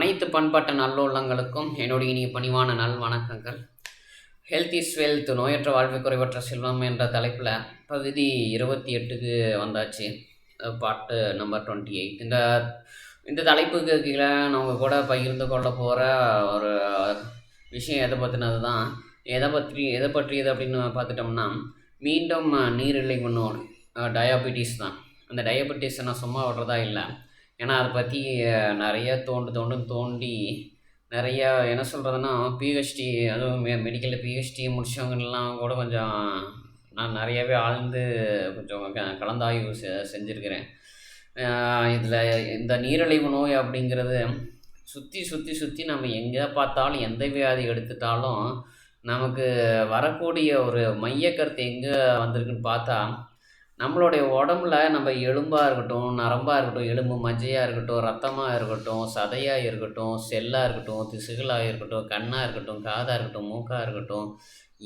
அனைத்து பண்பாட்டு நல்லுள்ளங்களுக்கும் என்னுடைய இனிய பணிவான நல் வணக்கங்கள். ஹெல்த் இஸ் வெல்த் நோயற்ற வாழ்வு குறைவற்ற செல்வம் என்ற தலைப்பில் பகுதி இருபத்தி எட்டுக்கு வந்தாச்சு. பாட்டு நம்பர் டுவெண்ட்டி எயிட் இந்த இந்த தலைப்புக்கு கீழே நம்ம கூட பகிர்ந்து கொள்ள போகிற ஒரு விஷயம் எதை பற்றினது தான் எதை பற்றி எதை பற்றியது அப்படின்னு பார்த்துட்டோம்னா மீண்டும் நீரிழிவு நோய் டயாபெட்டிஸ் தான். அந்த டயபெட்டிஸை நான் சும்மா விடுறதா இல்லை. ஏன்னா அதை பற்றி நிறைய தோண்டு தோண்டு தோண்டி நிறையா என்ன சொல்கிறதுன்னா பிஹெச்டி அதுவும் மெ மெடிக்கலில் பிஹெச்டி முடித்தவங்கலாம் கூட கொஞ்சம் நான் நிறையாவே ஆழ்ந்து கொஞ்சம் க கலந்தாய்வு செ செஞ்சுருக்கிறேன். இதில் இந்த நீரிழிவு நோய் அப்படிங்கிறது சுற்றி சுற்றி சுற்றி நம்ம எங்கே பார்த்தாலும் எந்த வியாதி எடுத்துட்டாலும் நமக்கு வரக்கூடிய ஒரு மையக்கருத்து எங்கே வந்திருக்குன்னு பார்த்தா நம்மளுடைய உடம்புல நம்ம எலும்பாக இருக்கட்டும் நரம்பாக இருக்கட்டும் எலும்பு மஜ்ஜையாக இருக்கட்டும் ரத்தமாக இருக்கட்டும் சதையாக இருக்கட்டும் செல்லாக இருக்கட்டும் திசுகளாக இருக்கட்டும் கண்ணாக இருக்கட்டும் காதாக இருக்கட்டும் மூக்காக இருக்கட்டும்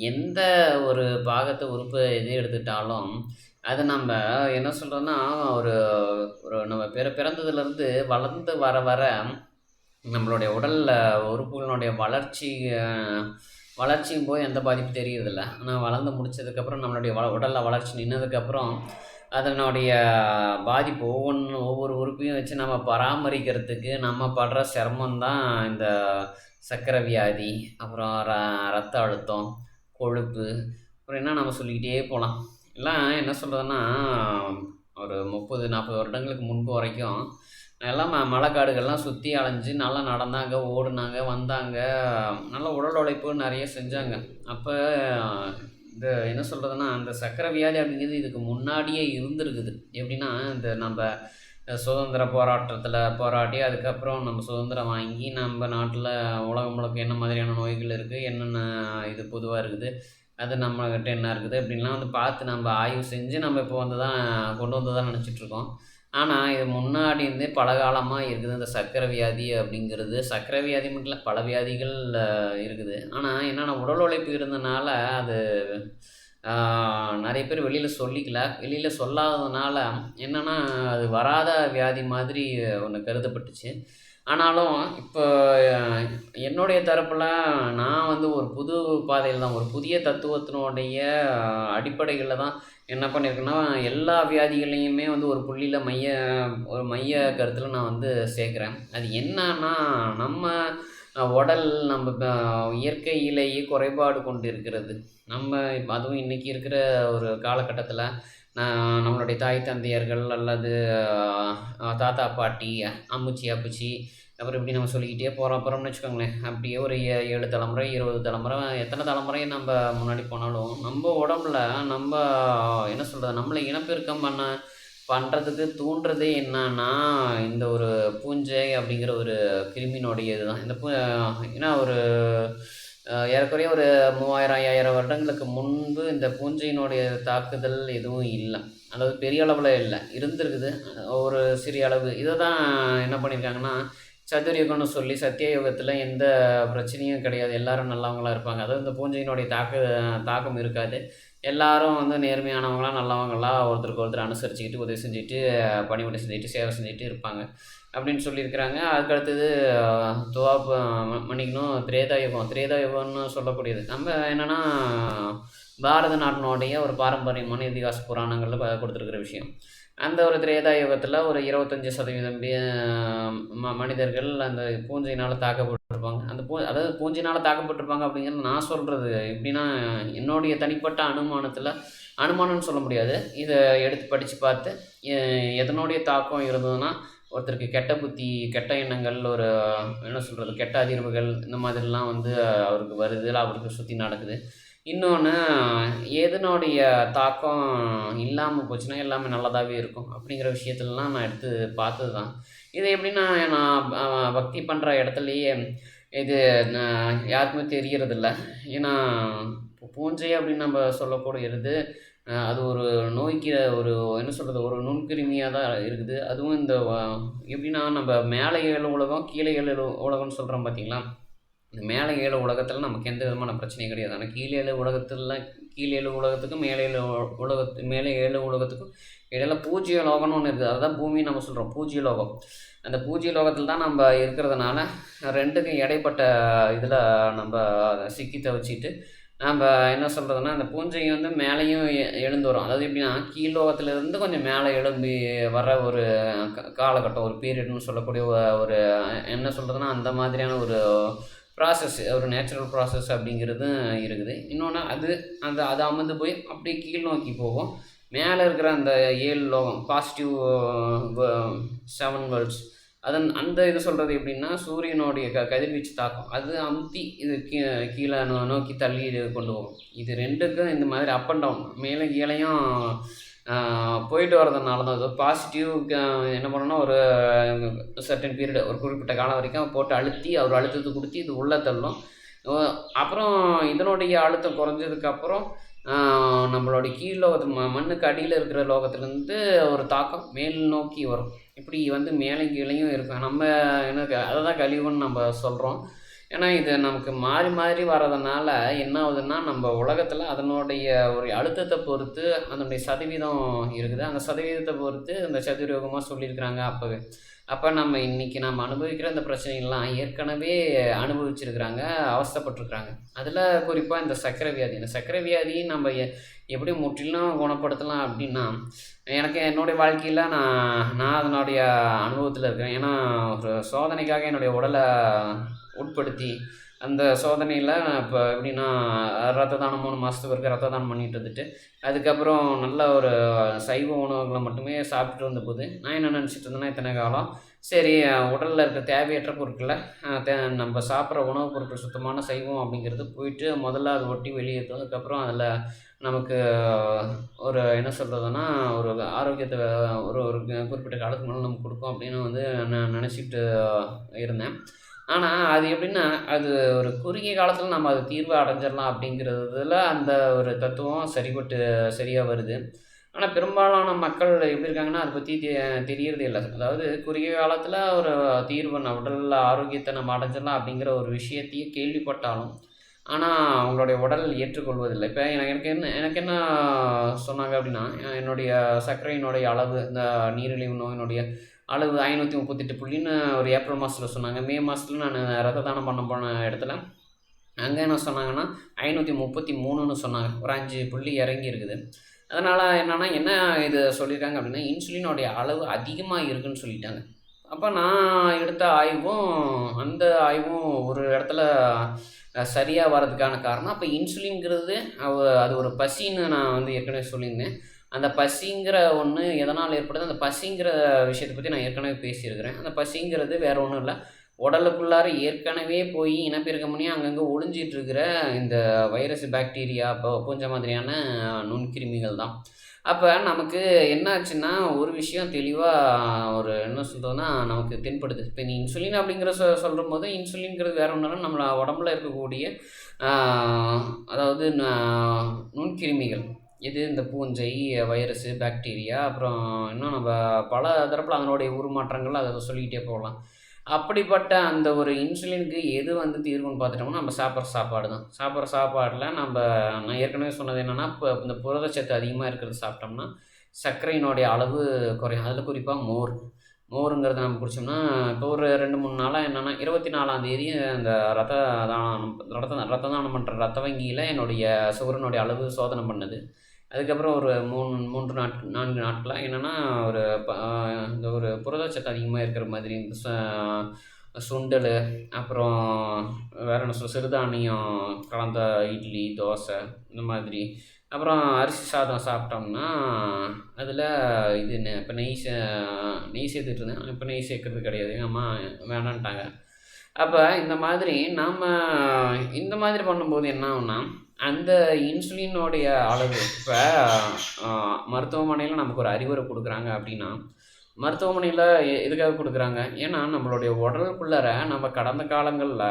எந்த ஒரு பாகத்தை உறுப்பு எது எடுத்துட்டாலும் அது நம்ம என்ன சொல்கிறோன்னா ஒரு ஒரு நம்ம பிற பிறந்ததுலேருந்து வளர்ந்து வர வர நம்மளுடைய உடலில் உறுப்புகளினுடைய வளர்ச்சி வளர்ச்சியும் போய் எந்த பாதிப்பு தெரியறதில்ல. ஆனால் வளர்ந்து முடிச்சதுக்கப்புறம் நம்மளுடைய வ உடலில் வளர்ச்சி நின்றதுக்கப்புறம் அதனுடைய பாதிப்பு ஒவ்வொன்று ஒவ்வொரு உறுப்பையும் வச்சு நம்ம பராமரிக்கிறதுக்கு நம்ம படுற சிரமம் தான் இந்த சக்கரை வியாதி அப்புறம் ர ரத்த அழுத்தம் கொழுப்பு அப்புறம் என்ன நம்ம சொல்லிக்கிட்டே போகலாம் எல்லாம் என்ன சொல்கிறதுன்னா ஒரு முப்பது நாற்பது வருடங்களுக்கு முன்பு வரைக்கும் எல்லாம் ம மலைக்காடுகள்லாம் சுற்றி அலைஞ்சு நல்லா நடந்தாங்க ஓடுனாங்க வந்தாங்க. நல்ல உடல் உழைப்பு நிறைய செஞ்சாங்க. அப்போ இந்த என்ன சொல்கிறதுன்னா அந்த சக்கரை வியாதி அப்படிங்கிறது இதுக்கு முன்னாடியே இருந்திருக்குது. எப்படின்னா இந்த நம்ம சுதந்திர போராட்டத்தில் போராடி அதுக்கப்புறம் நம்ம சுதந்திரம் வாங்கி நம்ம நாட்டில் உலகம் முழுக்க என்ன மாதிரியான நோய்கள் இருக்குது என்னென்ன இது பொதுவாக இருக்குது அது நம்மக்கிட்ட என்ன இருக்குது அப்படின்லாம் வந்து பார்த்து நம்ம ஆய்வு செஞ்சு நம்ம இப்போ வந்து தான் கொண்டு வந்து தான் நினச்சிட்ருக்கோம் ஆனால் இது முன்னாடி இருந்தே பல காலமாக இருக்குது. இந்த சர்க்கரை வியாதி அப்படிங்கிறது. சர்க்கரை வியாதி மட்டும் இல்லை பல வியாதிகள் இருக்குது. ஆனால் என்னென்னா உடல் உழைப்பு இருந்தனால அது நிறைய பேர் வெளியில் சொல்லிக்கல. வெளியில் சொல்லாததுனால என்னென்னா அது வராத வியாதி மாதிரி ஒன்று கருதப்பட்டுச்சு. ஆனாலும் இப்போ என்னுடைய தரப்பில் நான் வந்து ஒரு புது பாதையில் தான் ஒரு புதிய தத்துவத்தினுடைய அடிப்படைகளில் தான் என்ன பண்ணியிருக்கேன்னா எல்லா வியாதிகளையுமே வந்து ஒரு புள்ளியில் மைய ஒரு மைய கருத்தில் நான் வந்து சேர்க்குறேன். அது என்னன்னா நம்ம உடல் நம்ம இயற்கையிலேயே குறைபாடு கொண்டு இருக்கிறது. நம்ம அதுவும் இன்றைக்கி இருக்கிற ஒரு காலகட்டத்தில் நம்மளுடைய தாய் தந்தையர்கள் அல்லது தாத்தா பாட்டி அம்முச்சி அப்புச்சி அப்புறம் இப்படி நம்ம சொல்லிக்கிட்டே போகிறோம் அப்புறம்னு வச்சுக்கோங்களேன் அப்படியே ஒரு ஏ ஏழு தலைமுறை இருபது தலைமுறை எத்தனை தலைமுறையும் நம்ம முன்னாடி போனாலும் நம்ம உடம்புல நம்ம என்ன சொல்கிறது நம்மளை இனப்பெருக்கம் பண்ண பண்ணுறதுக்கு தூண்டுறதே என்னன்னா இந்த ஒரு பூஞ்சை அப்படிங்கிற ஒரு கிருமியினுடைய இதுதான் இந்த பூ ஏன்னா ஒரு ஏறக்குறைய ஒரு மூவாயிரம் ஐயாயிரம் வருடங்களுக்கு முன்பு இந்த பூஞ்சையினுடைய தாக்குதல் எதுவும் இல்லை. அதாவது பெரிய அளவில் இல்லை. இருந்திருக்குது. ஒரு சிறிய அளவு. இதை தான் என்ன பண்ணியிருக்காங்கன்னா சதுர்யுகம்னு சொல்லி சத்தியயுகத்தில் எந்த பிரச்சனையும் கிடையாது. எல்லோரும் நல்லவங்களாக இருப்பாங்க. அதாவது இந்த பூஞ்சையினுடைய தாக்கு தாக்கம் இருக்காது. எல்லாரும் வந்து நேர்மையானவங்களாம் நல்லவங்களா ஒருத்தருக்கு ஒருத்தர் அனுசரிச்சுக்கிட்டு உதவி செஞ்சுட்டு பணிபுரி செஞ்சுட்டு சேவை செஞ்சுட்டு இருப்பாங்க. அப்படின்னு சொல்லியிருக்கிறாங்க. அதுக்கடுத்தது துவாப் மன்னிக்கணும் திரேதா யுகம் திரேதா யுகம்னு சொல்லக்கூடியது. நம்ம என்னென்னா பாரத நாட்டினுடைய ஒரு பாரம்பரியமான இதிகாச புராணங்களில் கொடுத்துருக்குற விஷயம். அந்த ஒரு திரேதா யுகத்தில் ஒரு இருபத்தஞ்சி சதவீதம் ம மனிதர்கள் அந்த பூஞ்சையினால் தாக்கப்பட்டிருப்பாங்க. அந்த பூ அதாவது பூஞ்சையினால் தாக்கப்பட்டிருப்பாங்க அப்படிங்கிறது நான் சொல்கிறது எப்படின்னா என்னுடைய தனிப்பட்ட அனுமானத்தில் அனுமானம்னு சொல்ல முடியாது. இதை எடுத்து படித்து பார்த்து எதனுடைய தாக்கம் இருந்ததுன்னா ஒருத்தருக்கு கெட்ட புத்தி கெட்ட எண்ணங்கள் ஒரு என்ன சொல்கிறது கெட்ட அதிர்வுகள் இந்த மாதிரிலாம் வந்து அவருக்கு வருது அவருக்கு சுற்றி நடக்குது. இன்னொன்று எதனுடைய தாக்கம் இல்லாமல் போச்சுன்னா எல்லாமே நல்லதாகவே இருக்கும். அப்படிங்கிற விஷயத்துலலாம் நான் எடுத்து பார்த்தது தான் இது எப்படின்னா நான் பக்தி பண்ணுற இடத்துலையே இது யாருக்குமே தெரியறதில்ல. ஏன்னா பூஞ்சை அப்படின்னு நம்ம சொல்லக்கூடியது அது ஒரு நோய்க்கு ஒரு என்ன சொல்கிறது ஒரு நுண்கிருமியாக தான் இருக்குது. அதுவும் இந்த எப்படின்னா நம்ம மேலே ஏழு உலகம் கீழே ஏழு உலகம்னு சொல்கிறோம் பார்த்தீங்களா? இந்த மேலே ஏழு உலகத்தில் நமக்கு எந்த விதமான பிரச்சனையும் கிடையாது. ஆனால் கீழே ஏழு உலகத்துலலாம் கீழே ஏழு உலகத்துக்கும் மேலே ஏழு உலகத்து மேலே ஏழு உலகத்துக்கும் இடையில பூஜ்ய லோகம்னு ஒன்று இருக்குது. அதுதான் பூமின்னு நம்ம சொல்கிறோம் பூஜ்ய லோகம். அந்த பூஜ்ய லோகத்தில் தான் நம்ம இருக்கிறதுனால ரெண்டுக்கும் இடைப்பட்ட இதில் நம்ம சிக்கி தவிச்சிட்டு நம்ம என்ன சொல்கிறதுனா அந்த பூஞ்சை வந்து மேலேயும் எ எழுந்து வரும். அதாவது எப்படின்னா கீழோகத்துலேருந்து கொஞ்சம் மேலே எழும்பி வர ஒரு க காலகட்டம் ஒரு பீரியட்னு சொல்லக்கூடிய ஒரு என்ன சொல்கிறதுனா அந்த மாதிரியான ஒரு ப்ராசஸ் ஒரு நேச்சுரல் ப்ராசஸ் அப்படிங்கிறது இருக்குது. இன்னொன்று அது அந்த அது அமர்ந்து போய் அப்படியே கீழ் நோக்கி போகும். மேலே இருக்கிற அந்த ஏழு லோகம் பாசிட்டிவ் செவன் வேர்ல்ட்ஸ் அதன் அந்த இது சொல்கிறது எப்படின்னா சூரியனுடைய க கதிர்வீச்சு தாக்கம். அது அமுத்தி இது கீ கீழே நோ நோக்கி தள்ளி இது கொண்டு போகும். இது ரெண்டுக்கும் இந்த மாதிரி அப் அண்ட் டவுன் மேலே கீழையும் போயிட்டு வரதுனால தான் அது பாசிட்டிவ் என்ன பண்ணணும்னா ஒரு சர்டன் பீரியட் ஒரு குறிப்பிட்ட காலம் வரைக்கும் போட்டு அழுத்தி அவர் அழுத்தத்தை கொடுத்து இது உள்ளே தள்ளும். அப்புறம் இதனுடைய அழுத்தம் குறைஞ்சதுக்கப்புறம் நம்மளுடைய கீழ் ம மண்ணுக்கு அடியில் இருக்கிற லோகத்துலேருந்து ஒரு தாக்கம் மேல் நோக்கி வரும். இப்படி வந்து மேலே கீழேயும் இருக்கும். நம்ம என்ன அதை தான் கழிவுன்னு நம்ம சொல்கிறோம் ஏன்னா இது நமக்கு மாறி மாறி வர்றதுனால என்ன ஆகுதுன்னா நம்ம உலகத்தில் அதனுடைய ஒரு அழுத்தத்தை பொறுத்து அதனுடைய சதவீதம் இருக்குது. அந்த சதவீதத்தை பொறுத்து அந்த சதுரோகமாக சொல்லியிருக்கிறாங்க அப்போவே. அப்போ நம்ம இன்றைக்கி நம்ம அனுபவிக்கிற இந்த பிரச்சனைகள்லாம் ஏற்கனவே அனுபவிச்சிருக்கிறாங்க அவஸ்தப்பட்டிருக்கிறாங்க. அதில் குறிப்பாக இந்த சர்க்கரை வியாதி இந்த சர்க்கரை வியாதி நம்ம எ எப்படி முற்றிலும் குணப்படுத்தலாம் அப்படின்னா எனக்கு என்னுடைய வாழ்க்கையில் நான் நான் அதனுடைய அனுபவத்தில் இருக்கேன். ஏன்னா ஒரு சோதனைக்காக என்னுடைய உடலை உட்படுத்தி அந்த சோதனையில் இப்போ எப்படின்னா ரத்த தானம் மூணு மாதத்துக்கு ஒருக்க ரத்த தானம் பண்ணிட்டு வந்துட்டு அதுக்கப்புறம் நல்ல ஒரு சைவ உணவுகளை மட்டுமே சாப்பிட்டுட்டு வந்தபோது நான் என்ன நினச்சிட்டு இருந்தேன்னா இத்தனை காலம் சரி உடலில் இருக்க தேவையற்ற பொருட்களை தே நம்ம சாப்பிட்ற உணவுப் பொருட்கள் சுத்தமான சைவம் அப்படிங்கிறது போயிட்டு முதல்ல அதை ஒட்டி வெளியேற்றும் அதுக்கப்புறம் அதில் நமக்கு ஒரு என்ன சொல்கிறதுனா ஒரு ஆரோக்கியத்தை ஒரு ஒரு குறிப்பிட்ட காலத்துக்கு மேலே நமக்கு கொடுக்கும் அப்படின்னு வந்து நான் நினச்சிட்டு இருந்தேன். ஆனால் அது எப்படின்னா அது ஒரு குறுகிய காலத்தில் நம்ம அது தீர்வு அடைஞ்சிடலாம் அப்படிங்கிறதுல அந்த ஒரு தத்துவம் சரிபட்டு சரியாக வருது. ஆனால் பெரும்பாலான மக்கள் எப்படி இருக்காங்கன்னா அதை பற்றி தெ தெரியறதே இல்லை. அதாவது குறுகிய காலத்தில் ஒரு தீர்வு நம்ம உடலில் ஆரோக்கியத்தை நம்ம அடைஞ்சிடலாம் அப்படிங்கிற ஒரு விஷயத்தையே கேள்விப்பட்டாலும் ஆனால் அவங்களுடைய உடல் ஏற்றுக்கொள்வதில்லை. இப்போ எனக்கு எனக்கு என்ன எனக்கு என்ன சொன்னாங்க அப்படின்னா என்னுடைய சர்க்கரையினுடைய அளவு இந்த நீரிழிவு நோயினுடைய அளவு ஐநூற்றி முப்பத்தெட்டு புள்ளின்னு ஒரு ஏப்ரல் மாதத்தில் சொன்னாங்க. மே மாதத்துல நான் ரத்த தானம் பண்ண போன இடத்துல அங்கே என்ன சொன்னாங்கன்னா ஐநூற்றி முப்பத்தி மூணுன்னு சொன்னாங்க. ஒரு அஞ்சு புள்ளி இறங்கி இருக்குது. அதனால் என்னென்னா என்ன இது சொல்லியிருக்காங்க அப்படின்னா இன்சுலினோடைய அளவு அதிகமாக இருக்குதுன்னு சொல்லிட்டாங்க. அப்போ நான் எடுத்த ஆய்வும் அந்த ஆய்வும் ஒரு இடத்துல சரியாக வர்றதுக்கான காரணம். அப்போ இன்சுலின்ங்கிறது அது ஒரு பசின்னு நான் வந்து ஏற்கனவே சொல்லியிருந்தேன். அந்த பசிங்கிற ஒன்று எதனால் ஏற்படுது? அந்த பசிங்கிற விஷயத்தை பற்றி நான் ஏற்கனவே பேசியிருக்கிறேன். அந்த பசிங்கிறது வேறு ஒன்றும் இல்லை. உடலுக்குள்ளார ஏற்கனவே போய் இனப்பெருக்கம் பண்ணி அங்கங்கே ஒளிஞ்சிட்டு இருக்கிற இந்த வைரஸ் பாக்டீரியா இப்போ பூஞ்ச மாதிரியான நுண்கிருமிகள் தான். அப்போ நமக்கு என்ன ஆச்சுன்னா ஒரு விஷயம் தெளிவாக ஒரு என்ன சொல்கிறதுனா நமக்கு தென்படுது. இப்போ நீ இன்சுலின் அப்படிங்கிற சொ சொல்கிற போது இன்சுலின்ங்கிறது வேறு ஒன்றும் நம்மளை உடம்புல இருக்கக்கூடிய அதாவது நுண்கிருமிகள். இது இந்த பூஞ்சை வைரஸு பாக்டீரியா அப்புறம் இன்னும் நம்ம பல தரப்பில் அதனுடைய உருமாற்றங்கள் அதை சொல்லிக்கிட்டே போகலாம். அப்படிப்பட்ட அந்த ஒரு இன்சுலினுக்கு எது வந்து தீர்வுன்னு பார்த்துட்டோம்னா நம்ம சாப்பிட்ற சாப்பாடு தான். சாப்பிட்ற சாப்பாடில் நம்ம நான் ஏற்கனவே சொன்னது என்னென்னா இப்போ இந்த புரதச்சத்து அதிகமாக இருக்கிறது சாப்பிட்டோம்னா சர்க்கரையினுடைய அளவு குறையும். அதில் குறிப்பாக மோர். மோருங்கிறத நம்ம குடித்தோம்னா இப்போ ஒரு ரெண்டு மூணு நாளாக என்னென்னா இருபத்தி நாலாந்தேதி அந்த ரத்த தானம் ரத்த ரத்த தானம் பண்ணுற ரத்த வங்கியில் என்னுடைய சுகரனுடைய அளவு சோதனை பண்ணுது. அதுக்கப்புறம் ஒரு மூணு மூன்று நாட் நான்கு நாட்களாக என்னென்னா ஒரு ப இந்த ஒரு புரதச்சத்து அதிகமாக இருக்கிற மாதிரி இந்த ச சுண்டல் அப்புறம் வேற என்ன சொல் சிறுதானியம் கலந்த இட்லி தோசை இந்த மாதிரி. அப்புறம் அரிசி சாதம் சாப்பிட்டோம்னா அதில் இது இப்போ நெய் சே நெய் சேர்த்துட்டு இருந்தேன். இப்போ நெய் சேர்க்கறது கிடையாது. எங்கள் அம்மா வேணான்ட்டாங்க. அப்போ இந்த மாதிரி நாம் இந்த மாதிரி பண்ணும்போது என்ன ஆகும்னா அந்த இன்சுலினோடைய அளவு இப்போ மருத்துவமனையில் நமக்கு ஒரு அறிவுரை கொடுக்குறாங்க அப்படின்னா மருத்துவமனையில் எ எதுக்காக கொடுக்குறாங்க? ஏன்னா நம்மளுடைய உடலுக்குள்ளார நம்ம கடந்த காலங்களில்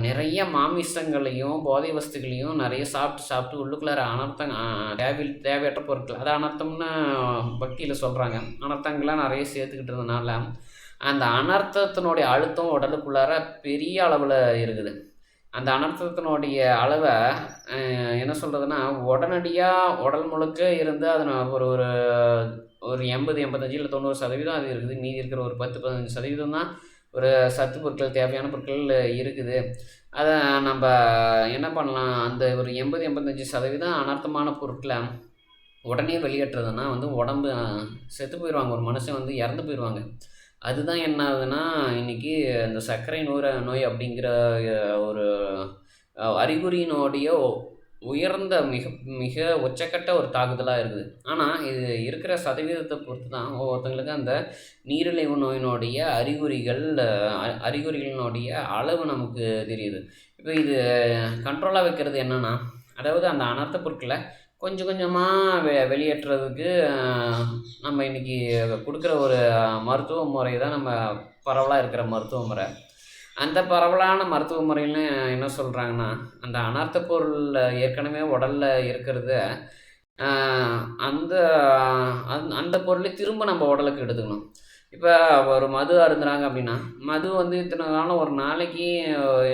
நிறைய மாமிசங்களையும் போதை வஸ்துகளையும் நிறைய சாப்பிட்டு சாப்பிட்டு உள்ளுக்குள்ளார அனர்த்தம் தேவை தேவையற்ற பொருட்கள் அது அனர்த்தம்னு பக்தியில் சொல்கிறாங்க அனர்த்தங்கள்லாம் நிறைய சேர்த்துக்கிட்டு இருந்தனால அந்த அனர்த்தத்தினுடைய அழுத்தம் உடலுக்குள்ளார பெரிய அளவில் இருக்குது. அந்த அனர்த்தத்தினுடைய அளவை என்ன சொல்கிறதுனா உடனடியாக உடல் முழுக்க இருந்து அது ஒரு ஒரு ஒரு எண்பது எண்பத்தஞ்சு இல்லை தொண்ணூறு சதவீதம் அது இருக்குது. மீதி இருக்கிற ஒரு பத்து பதினஞ்சு சதவீதம் தான் ஒரு சத்து பொருட்கள் தேவையான பொருட்கள் இருக்குது. அதை நம்ம என்ன பண்ணலாம்? அந்த ஒரு எண்பது எண்பத்தஞ்சு சதவீதம் அனர்த்தமான பொருட்களை உடனே வெளியேற்றுறதுன்னா வந்து உடம்பு செத்து போயிடுவாங்க. ஒரு மனுஷன் வந்து இறந்து போயிடுவாங்க. அதுதான் என்ன ஆகுதுன்னா இன்றைக்கி அந்த சர்க்கரை நோய் நோய் அப்படிங்கிற ஒரு அறிகுறியினுடைய உயர்ந்த மிக மிக உச்சக்கட்ட ஒரு தாக்குதலாக இருக்குது. ஆனால் இது இருக்கிற சதவீதத்தை பொறுத்து தான் ஒவ்வொருத்தங்களுக்கு அந்த நீரிழிவு நோயினுடைய அறிகுறிகள் அறிகுறிகளினுடைய அளவு நமக்கு தெரியுது. இப்போ இது கண்ட்ரோலாக வைக்கிறது என்னென்னா அதாவது அந்த அனர்த்த பொருட்களை கொஞ்சம் கொஞ்சமாக வெ வெளியேற்றுறதுக்கு நம்ம இன்றைக்கி கொடுக்குற ஒரு மருத்துவ முறை தான் நம்ம பரவலாக இருக்கிற மருத்துவ முறை. அந்த பரவலான மருத்துவ முறைன்னு என்ன சொல்கிறாங்கன்னா அந்த அனர்த்த பொருள் ஏற்கனவே உடலில் இருக்கிறத அந்த அந் அந்த பொருளை திரும்ப நம்ம உடலுக்கு எடுத்துக்கணும். இப்போ ஒரு மது அருந்துறாங்க அப்படின்னா மது வந்து இத்தனை காலம் ஒரு நாளைக்கு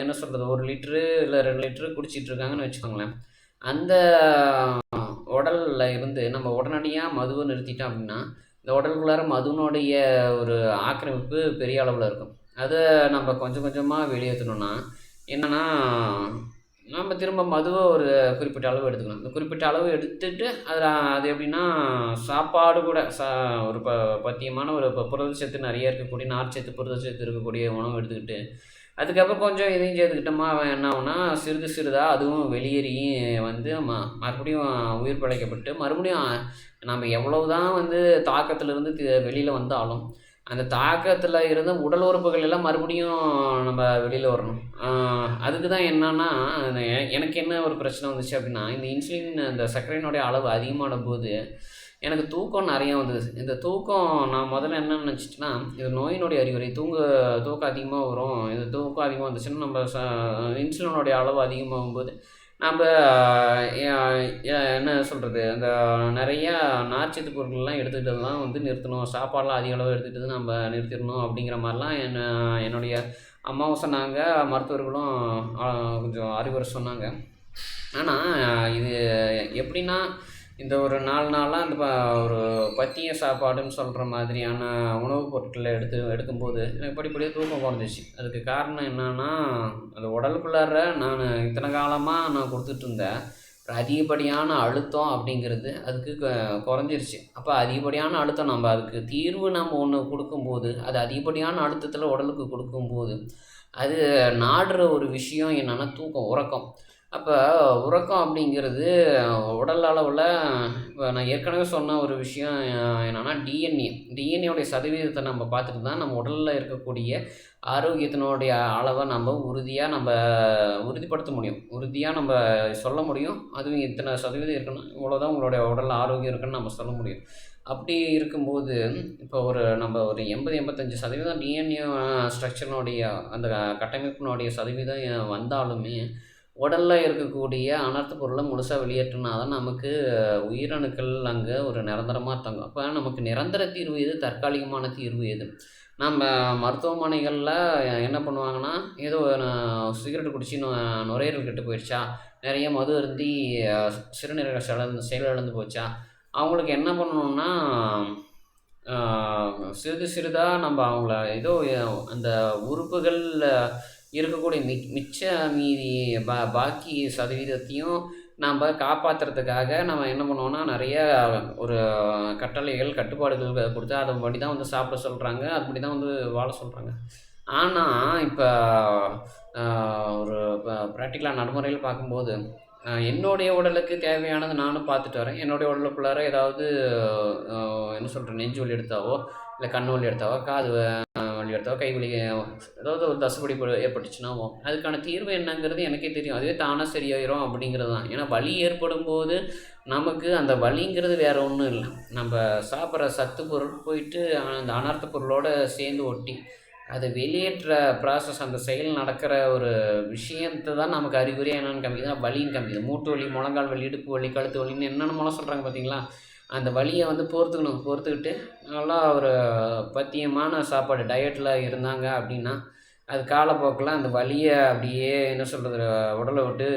என்ன சொல்கிறது ஒரு லிட்ரு இல்லை ரெண்டு லிட்ரு குடிச்சிட்ருக்காங்கன்னு வச்சுக்கோங்களேன். அந்த உடலில் இருந்து நம்ம உடனடியாக மதுவை நிறுத்திட்டோம் அப்படின்னா இந்த உடலுக்குள்ளார மதுவினுடைய ஒரு ஆக்கிரமிப்பு பெரிய அளவில் இருக்கும். அதை நம்ம கொஞ்சம் கொஞ்சமாக வெளியேற்றணுன்னா என்னென்னா நம்ம திரும்ப மதுவை ஒரு குறிப்பிட்ட அளவு எடுத்துக்கணும். இந்த குறிப்பிட்ட அளவு எடுத்துகிட்டு அதில் அது எப்படின்னா சாப்பாடு கூட சா ஒரு ப பத்தியமான ஒரு புரதச்சத்து நிறைய இருக்கக்கூடிய நார்ச்சத்து புரதச்சத்து இருக்கக்கூடிய உணவு எடுத்துக்கிட்டு அதுக்கப்புறம் கொஞ்சம் இதையும் சேர்த்துக்கிட்டோமா என்ன ஆகுனா சிறிது சிறிதாக அதுவும் வெளியேறி வந்து ம மறுபடியும் உயிர் பிழைக்கப்பட்டு மறுபடியும் நம்ம எவ்வளவு தான் வந்து தாக்கத்திலிருந்து வெளியில் வந்தாலும் அந்த தாக்கத்தில் இருந்த உடல் உறுப்புகள் எல்லாம் மறுபடியும் நம்ம வெளியில் வரணும். அதுக்கு தான் என்னன்னா எனக்கு என்ன ஒரு பிரச்சனை வந்துச்சு அப்படின்னா இந்த இன்சுலின் இந்த சர்க்கரையினுடைய அளவு அதிகமான போது எனக்கு தூக்கம் நிறையா வந்தது. இந்த தூக்கம் நான் முதல்ல என்ன நினச்சிட்டேன்னா இது நோயினுடைய அறிகுறி தூங்க தூக்கம் அதிகமாக வரும். இது தூக்கம் அதிகமாக வந்துச்சுன்னா நம்ம ச இன்சுலினுடைய அளவு அதிகமாகும்போது நம்ம என்ன சொல்கிறது அந்த நிறையா நார்ச்சத்து பொருட்கள்லாம் தான் வந்து நிறுத்தணும். சாப்பாடெலாம் அதிக அளவு எடுத்துக்கிட்டது நம்ம நிறுத்திடணும் அப்படிங்கிற மாதிரிலாம் என்ன என்னுடைய அம்மாவும் சொன்னாங்க. மருத்துவர்களும் கொஞ்சம் அறிவுரை சொன்னாங்க. ஆனால் இது எப்படின்னா இந்த ஒரு நாலு நாளாக அந்த ஒரு பத்திய சாப்பாடுன்னு சொல்கிற மாதிரியான உணவுப் பொருட்களை எடுத்து எடுக்கும்போது எனக்கு படிப்படியாக தூக்கம் குறைஞ்சிச்சு அதுக்கு காரணம் என்னென்னா அந்த உடலுக்குள்ளார நான் இத்தனை காலமாக நான் கொடுத்துட்ருந்தேன். அதிகப்படியான அழுத்தம் அப்படிங்கிறது அதுக்கு குறைஞ்சிருச்சு. அப்போ அதிகப்படியான அழுத்தம் நம்ம அதுக்கு தீர்வு நம்ம ஒன்று கொடுக்கும்போது அது அதிகப்படியான அழுத்தத்தில் உடலுக்கு கொடுக்கும்போது அது நாடுற ஒரு விஷயம் என்னென்னா தூக்கம் உறக்கம். அப்போ உறக்கம் அப்படிங்கிறது உடல் அளவில் இப்போ நான் ஏற்கனவே சொன்ன ஒரு விஷயம் என்னென்னா டிஎன்ஏ டிஎன்ஏவுடைய சதவீதத்தை நம்ம பார்த்துட்டு தான் நம்ம உடலில் இருக்கக்கூடிய ஆரோக்கியத்தினுடைய அளவை நம்ம உறுதியாக நம்ம உறுதிப்படுத்த முடியும். உறுதியாக நம்ம சொல்ல முடியும். அதுவும் இத்தனை சதவீதம் இருக்குன்னா இவ்வளோதான் உங்களுடைய உடல் ஆரோக்கியம் இருக்குன்னு நம்ம சொல்ல முடியும். அப்படி இருக்கும்போது இப்போ ஒரு நம்ம ஒரு எண்பது எண்பத்தஞ்சு சதவீதம் டிஎன்ஏ ஸ்ட்ரக்சர்னுடைய அந்த கட்டமைப்பினுடைய சதவீதம் வந்தாலுமே உடலில் இருக்கக்கூடிய அனர்த்த பொருளை முழுசாக வெளியேற்றினா தான் நமக்கு உயிரணுக்கள் அங்கே ஒரு நிரந்தரமாக தங்கும். அப்போ நமக்கு நிரந்தர தீர்வு எது? தற்காலிகமான தீர்வு எது? நம்ம மருத்துவமனைகளில் என்ன பண்ணுவாங்கன்னா ஏதோ சிகரெட் குடிச்சு நுரையீரல் கெட்டு போயிடுச்சா? நிறைய மது அருந்தி சிறுநீரக செயல் செயலிழந்து போச்சா? அவங்களுக்கு என்ன பண்ணணும்னா சிறிது சிறிதாக நம்ம அவங்கள ஏதோ அந்த உறுப்புகளில் இருக்கக்கூடிய மி மிச்ச மீதி பா பாக்கி சதவீதத்தையும் நாம் காப்பாற்றுறதுக்காக நம்ம என்ன பண்ணுவோம்னா நிறைய ஒரு கட்டளைகள் கட்டுப்பாடுகள் கொடுத்து அதை படி தான் வந்து சாப்பிட சொல்கிறாங்க அதுபடி தான் வந்து வாழ சொல்கிறாங்க ஆனால் இப்போ ஒரு ப்ராக்டிக்கலாக நடைமுறையில் பார்க்கும்போது என்னுடைய உடலுக்கு தேவையானது நானும் பார்த்துட்டு வரேன். என்னுடைய உடலுக்குள்ளார ஏதாவது என்ன சொல்கிறேன் நெஞ்சு வலி எடுத்தாவோ இல்லை கண் வலி எடுத்தாவோ காது வலி எடுத்தாவோ கை வலி ஏதாவது ஒரு தசுபடி ஏற்பட்டுச்சுன்னா அதுக்கான தீர்வு என்னங்கிறது எனக்கே தெரியும். அதுவே தானாக சரியாயிரும் அப்படிங்கிறது தான். ஏன்னா வலி ஏற்படும் போது நமக்கு அந்த வலிங்கிறது வேறு ஒன்றும் இல்லை. நம்ம சாப்பிட்ற சத்து பொருள் போயிட்டு அந்த அனர்த்த பொருளோடு சேர்ந்து ஒட்டி அது வெளியேற்ற ப்ராசஸ் அந்த செயல் நடக்கிற ஒரு விஷயத்தை தான் நமக்கு அறிகுறியாக என்னென்னு காமிக்குது வலின்னு காமிக்குது மூட்டு வலி முழங்கால் வலி இடுப்பு வலி கழுத்து வலின்னு என்னென்னமோலாம் சொல்கிறாங்க பார்த்தீங்களா அந்த வலியை வந்து பொறுத்துக்கணும் பொறுத்துக்கிட்டு நல்லா ஒரு பத்தியமான சாப்பாடு டயட்டில் இருந்தாங்க அப்படின்னா அது காலப்போக்கில் அந்த வலியை அப்படியே என்ன சொல்கிறது உடலை விட்டு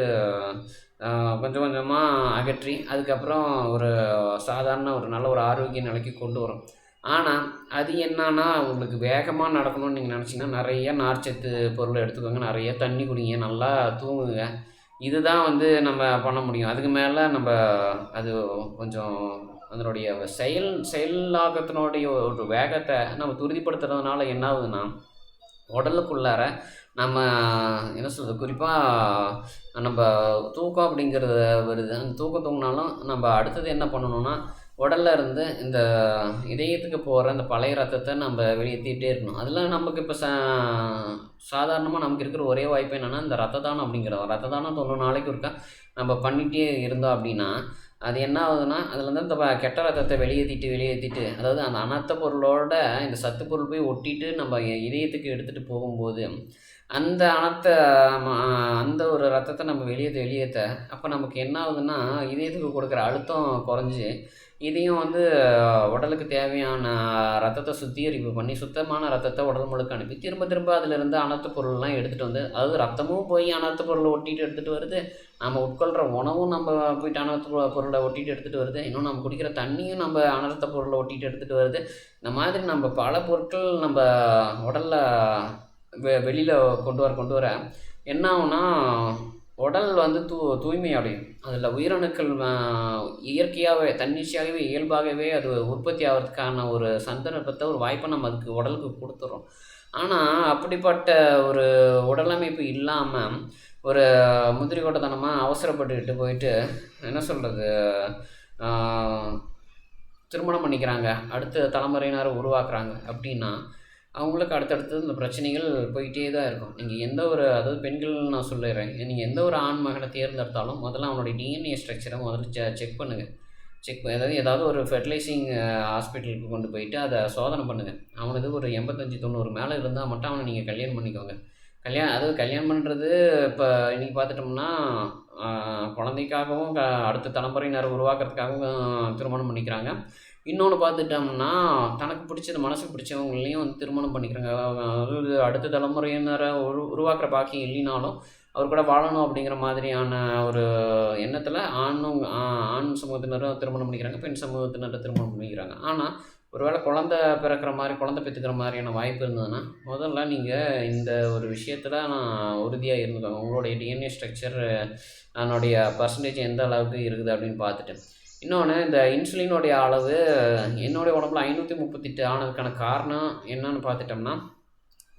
கொஞ்சம் கொஞ்சமாக அகற்றி அதுக்கப்புறம் ஒரு சாதாரண ஒரு நல்ல ஒரு ஆரோக்கிய நிலைக்கு கொண்டு வரும். ஆனால் அது என்னன்னா உங்களுக்கு வேகமாக நடக்கணும்னு நீங்கள் நினச்சிங்கன்னா நிறைய நார்ச்சத்து பொருளை எடுத்துக்கோங்க நிறைய தண்ணி குடிங்க நல்லா தூங்குங்க. இதுதான் வந்து நம்ம பண்ண முடியும். அதுக்கு மேலே நம்ம அது கொஞ்சம் அதனுடைய செயல் செயலாக்கத்தினுடைய ஒரு வேகத்தை நம்ம துரிதிப்படுத்துறதுனால என்ன ஆகுதுன்னா உடலுக்குள்ளார நம்ம என்ன சொல்கிறது குறிப்பாக நம்ம தூக்கம் அப்படிங்கிறது வருது. அந்த தூக்கம் தூங்கினாலும் நம்ம அடுத்தது என்ன பண்ணணும்னா உடல்ல இருந்து இந்த இதயத்துக்கு போகிற அந்த பழைய ரத்தத்தை நம்ம வெளியேற்றிட்டே இருக்கணும். அதில் நமக்கு இப்போ சா சாதாரணமாக நமக்கு இருக்கிற ஒரே வாய்ப்பு என்னென்னா இந்த ரத்த தானம் அப்படிங்கிறது ரத்த தானம் தொண்ணூறு நாளைக்கு ஒருக்கா நம்ம பண்ணிகிட்டே இருந்தோம் அப்படின்னா அது என்ன ஆகுதுன்னா அதுலேருந்து இந்த கெட்ட ரத்தத்தை வெளியேற்றிட்டு வெளியேற்றிட்டு அதாவது அந்த அனர்த்த பொருளோட இந்த சத்து பொருள் போய் ஒட்டிட்டு நம்ம இதயத்துக்கு எடுத்துகிட்டு போகும்போது அந்த அனர்த்த ம- அந்த ஒரு ரத்தத்தை நம்ம வெளியேற்ற வெளியேற்ற அப்போ நமக்கு என்ன ஆகுதுன்னா இதயத்துக்கு கொடுக்குற அழுத்தம் குறைஞ்சி இதையும் வந்து உடலுக்கு தேவையான ரத்தத்தை சுத்திகரிப்பு பண்ணி சுத்தமான ரத்தத்தை உடல் முழுக்க அனுப்பி திரும்ப திரும்ப அதிலிருந்து அனர்த்த பொருள்லாம் எடுத்துகிட்டு வந்து அதாவது ரத்தமும் போய் அனர்த்த பொருளை ஒட்டிட்டு எடுத்துகிட்டு வருது. நம்ம உட்கொள்கிற உணவும் நம்ம போயிட்டு அனர்த்த பொருளை ஒட்டிட்டு எடுத்துகிட்டு வருது. இன்னும் நம்ம குடிக்கிற தண்ணியும் நம்ம அனர்த்த பொருளை ஒட்டிட்டு எடுத்துகிட்டு வருது. இந்த மாதிரி நம்ம பல பொருட்கள் நம்ம உடலில் வெ வெளியில் கொண்டு வர கொண்டு வர என்ன ஆகுனா உடல் வந்து தூ தூய்மை அடையும் அதில் உயிரணுக்கள் இயற்கையாகவே தன்னிச்சையாகவே இயல்பாகவே அது உற்பத்தி ஆகிறதுக்கான ஒரு சந்தர்ப்பத்தை ஒரு வாய்ப்பை நம்ம அதுக்கு உடலுக்கு கொடுத்துறோம் ஆனால் அப்படிப்பட்ட ஒரு உடலமைப்பு இல்லாமல் ஒரு முதிரி கொட்டத்தனமாக அவசரப்பட்டுக்கிட்டு போயிட்டு என்ன சொல்கிறது திருமணம் பண்ணிக்கிறாங்க. அடுத்த தலைமுறையினர் உருவாக்குறாங்க. அப்படின்னா அவங்களுக்கு அடுத்தடுத்து இந்த பிரச்சனைகள் போயிட்டே தான் இருக்கும். நீங்கள் எந்த ஒரு அதாவது பெண்கள் நான் சொல்லிடுறேன் நீங்கள் எந்த ஒரு ஆண் மகனை தேர்ந்தெடுத்தாலும் முதல்ல அவனுடைய டிஎன்ஏ ஸ்ட்ரக்சரை முதல்ல செ செக் பண்ணுங்கள் செக் அதாவது ஏதாவது ஒரு ஃபெர்டிலைசிங் ஹாஸ்பிட்டலுக்கு கொண்டு போயிட்டு அதை சோதனை பண்ணுங்கள் அவனுக்கு ஒரு எண்பத்தஞ்சு தொண்ணூறு மேலே இருந்தால் மட்டும் அவனை நீங்கள் கல்யாணம் பண்ணிக்கோங்க. கல்யாணம் அதாவது கல்யாணம் பண்ணுறது இப்போ இன்றைக்கி பார்த்துட்டோம்னா குழந்தைக்காகவும் க அடுத்த தலைமுறையினர் உருவாக்குறதுக்காகவும் திருமணம் பண்ணிக்கிறாங்க. இன்னொன்று பார்த்துட்டோம்னா தனக்கு பிடிச்சது மனசுக்கு பிடிச்சவங்களையும் வந்து திருமணம் பண்ணிக்கிறாங்க. அதாவது அடுத்த தலைமுறையினரை உரு உருவாக்குற பாக்கியம் இல்லைனாலும் அவர் கூட வாழணும் அப்படிங்கிற மாதிரியான ஒரு எண்ணத்தில் ஆணும் ஆண் சமூகத்தினரும் திருமணம் பண்ணிக்கிறாங்க பெண் சமூகத்தினரும் திருமணம் பண்ணிக்கிறாங்க. ஆனால் ஒருவேளை குழந்த பிறக்கிற மாதிரி குழந்தை பெற்றுக்கிற மாதிரியான வாய்ப்பு இருந்ததுன்னா முதல்ல நீங்கள் இந்த ஒரு விஷயத்தில் நான் உறுதியாக இருந்துக்கோங்க. உங்களுடைய டிஎன்ஏ ஸ்ட்ரக்சர் அதனுடைய பர்சன்டேஜ் எந்த அளவுக்கு இருக்குது அப்படின்னு பார்த்துட்டு. இன்னொன்று இந்த இன்சுலினுடைய அளவு என்னுடைய உடம்புல ஐநூற்றி முப்பத்தெட்டு ஆனதுக்கான காரணம் என்னன்னு பார்த்துட்டோம்னா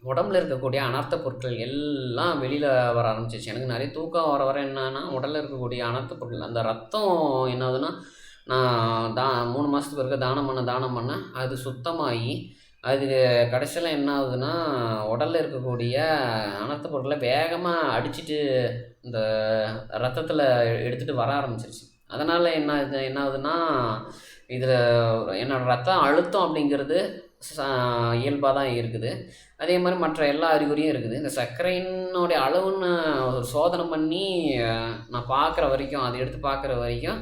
உடம்புல இருக்கக்கூடிய அனர்த்த பொருட்கள் எல்லாம் வெளியில் வர ஆரம்பிச்சிச்சு எனக்கு நிறைய தூக்கம் வர வர என்னன்னா உடலில் இருக்கக்கூடிய அனர்த்த பொருட்கள் அந்த ரத்தம் என்னதுன்னா நான் தா மூணு மாதத்துக்கு இருக்க தானம் பண்ண தானம் பண்ண அது சுத்தமாகி அது கடைசியில் என்ன ஆகுதுன்னா உடலில் இருக்கக்கூடிய அனர்த்த பொருட்களை வேகமாக அடிச்சுட்டு இந்த ரத்தத்தில் எடுத்துகிட்டு வர ஆரம்பிச்சிருச்சு. அதனால் என்ன இது என்ன ஆகுதுன்னா இதில் என்னோடய ரத்தம் அழுத்தம் அப்படிங்கிறது இயல்பாக தான் இருக்குது. அதே மாதிரி மற்ற எல்லா அறிகுறியும் இருக்குது. இந்த சர்க்கரையினுடைய அளவுன்னு ஒரு சோதனை பண்ணி நான் பார்க்குற வரைக்கும் அதை எடுத்து பார்க்குற வரைக்கும்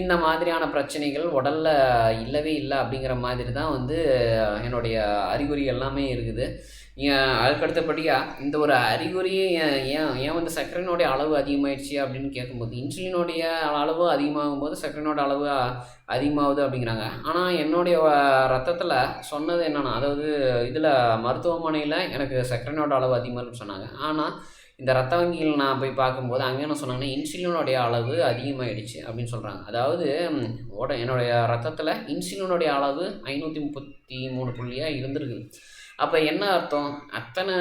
இந்த மாதிரியான பிரச்சனைகள் உடலில் இல்லவே இல்லை அப்படிங்கிற மாதிரி தான் வந்து என்னுடைய அறிகுறி எல்லாமே இருக்குது. அதுக்கடுத்தபடியாக இந்த ஒரு அறிகுறியே ஏன் ஏன் வந்து சர்க்கரையினுடைய அளவு அதிகமாயிடுச்சு அப்படின்னு கேட்கும்போது இன்சுலினுடைய அளவு அதிகமாகும் போது சர்க்கரையினோட அளவு அதிகமாகுது அப்படிங்கிறாங்க. ஆனால் என்னுடைய ரத்தத்தில் சொன்னது என்னென்னா அதாவது இதில் மருத்துவமனையில் எனக்கு சர்க்கரையினோட அளவு அதிகமாக சொன்னாங்க. ஆனால் இந்த ரத்த வங்கியில் நான் போய் பார்க்கும்போது அங்கே என்ன சொன்னாங்கன்னா இன்சுலினுடைய அளவு அதிகமாகிடுச்சு அப்படின்னு சொல்கிறாங்க அதாவது ம், ஓட என்னுடைய ரத்தத்தில் இன்சுலினுடைய அளவு ஐநூற்றி முப்பத்தி மூணு புள்ளியாக இருந்திருக்குது. அப்போ என்ன அர்த்தம்? அத்தனை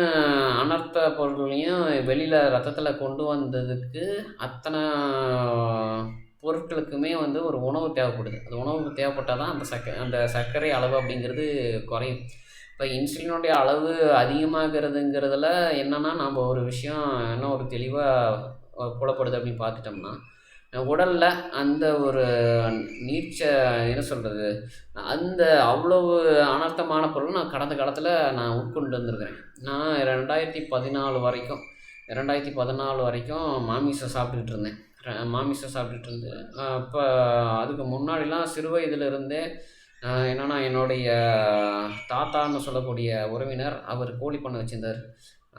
அனர்த்த பொருட்களையும் வெளியில் ரத்தத்தில் கொண்டு வந்ததுக்கு அத்தனை பொருட்களுக்குமே வந்து ஒரு உணவு தேவைப்படுது. அந்த உணவு தேவைப்பட்டால் தான் அந்த சக்க அந்த சர்க்கரை அளவு அப்படிங்கிறது குறையும். இப்போ இன்சுலினுடைய அளவு அதிகமாகிறதுங்கிறதுல என்னென்னா நம்ம ஒரு விஷயம் என்ன ஒரு தெளிவாக புலப்படுது அப்படின்னு பார்த்துட்டோம்னா உடலில் அந்த ஒரு நீச்ச என்ன சொல்கிறது அந்த அவ்வளவு அனர்த்தமான பொருள் நான் கடந்த காலத்தில் நான் உட்கொண்டு வந்திருக்கிறேன். நான் ரெண்டாயிரத்தி பதினாலு வரைக்கும் ரெண்டாயிரத்தி பதினாலு வரைக்கும் மாமிசம் சாப்பிட்டுக்கிட்டு இருந்தேன். மாமிசம் சாப்பிட்டுட்டு இருந்து அப்போ அதுக்கு முன்னாடிலாம் சிறு வயதிலிருந்தே என்னென்னா என்னன்னா என்னுடைய தாத்தான்னு சொல்லக்கூடிய உறவினர் அவர் கோழி பண்ணை வச்சிருந்தார்.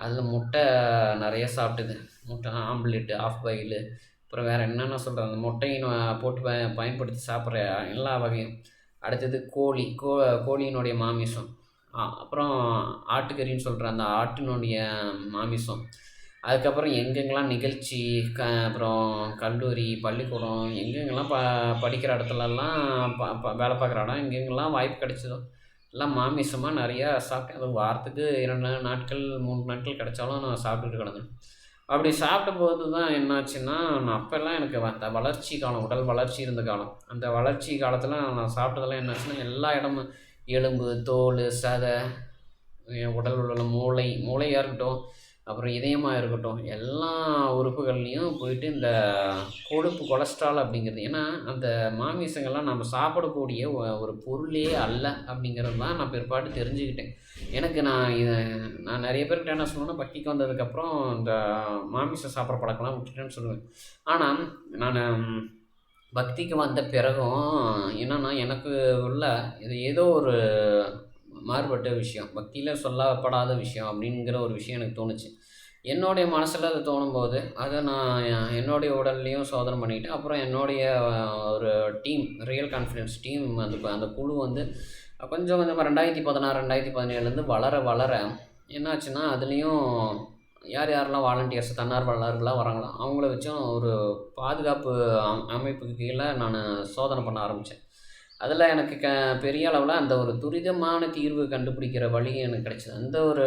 அதில் முட்டை நிறைய சாப்பிட்டுது. முட்டை ஆம்லேட்டு ஆஃப் பாயிலு அப்புறம் வேறு என்னென்ன சொல்கிற அந்த முட்டையின் போட்டு ப பயன்படுத்தி சாப்பிட்ற எல்லா வகையும். அடுத்தது கோழி கோ கோழியினுடைய மாமிசம். அப்புறம் ஆட்டுக்கறின்னு சொல்கிற அந்த ஆட்டினுடைய மாமிசம். அதுக்கப்புறம் எங்கெங்கெல்லாம் நிகழ்ச்சி க அப்புறம் கல்லூரி பள்ளிக்கூடம் எங்கெங்கெல்லாம் ப படிக்கிற இடத்துலலாம் ப ப வேலை பார்க்குற இடம் எங்கெங்கெல்லாம் வாய்ப்பு கிடைச்சதோ எல்லாம் மாமிசமாக நிறையா சாப்பிட்டேன். அது வாரத்துக்கு இரண்டு நாட்கள் மூணு நாட்கள் கிடைச்சாலும் நான் சாப்பிட்டுட்டு கிடந்தேன். அப்படி சாப்பிட்டபோது தான் என்னாச்சுன்னா நான் அப்போல்லாம் எனக்கு அந்த வளர்ச்சி காலம் உடல் வளர்ச்சி இருந்த காலம். அந்த வளர்ச்சி காலத்தில் நான் சாப்பிட்டதெல்லாம் என்னாச்சுன்னா எல்லா இடமும் எலும்பு தோல் சதை என் உடல் உள்ள மூளை மூளையாக இருக்கட்டும் அப்புறம் இதயமாக இருக்கட்டும் எல்லா உறுப்புகள்லேயும் போயிட்டு இந்த கொழுப்பு கொலஸ்ட்ரால் அப்படிங்கிறது. ஏன்னா அந்த மாமிசங்கள்லாம் நம்ம சாப்பிடக்கூடிய ஒரு பொருளே அல்ல அப்படிங்கிறது தான் நான் பிற்பாடு தெரிஞ்சுக்கிட்டேன். எனக்கு நான் இதை நான் நிறைய பேர்கிட்ட என்ன சொல்லுவேன்னா பக்திக்கு வந்ததுக்கப்புறம் இந்த மாமிசம் சாப்பிட்ற பழக்கம்லாம் விட்டுட்டேன்னு சொல்லுவேன். ஆனால் நான் பக்திக்கு வந்த பிறகும் என்னென்னா எனக்கு உள்ள இது ஏதோ ஒரு மாறுபட்ட விஷயம் பக்தியில் சொல்லப்படாத விஷயம் அப்படிங்கிற ஒரு விஷயம் எனக்கு தோணுச்சு. என்னுடைய மனசில் அது தோணும்போது அதை நான் என்னுடைய உடல்லையும் சோதனை பண்ணிக்கிட்டு அப்புறம் என்னுடைய ஒரு டீம் ரியல் கான்ஃபிடென்ஸ் டீம் அந்த அந்த குழு வந்து கொஞ்சம் கொஞ்சம் ரெண்டாயிரத்தி பதினாறு ரெண்டாயிரத்தி பதினேழுலேருந்து வளர வளர என்னாச்சுன்னா அதுலேயும் யார் யாரெல்லாம் வாலண்டியர்ஸ் தன்னார்வலர்களாக வராங்களோ அவங்கள வச்சும் ஒரு பாதுகாப்பு அமைப்புக்கு கீழே நான் சோதனை பண்ண ஆரம்பித்தேன் அதில் எனக்கு க பெரிய அளவில் அந்த ஒரு துரிதமான தீர்வு கண்டுபிடிக்கிற வழி எனக்கு கிடைச்சிது. அந்த ஒரு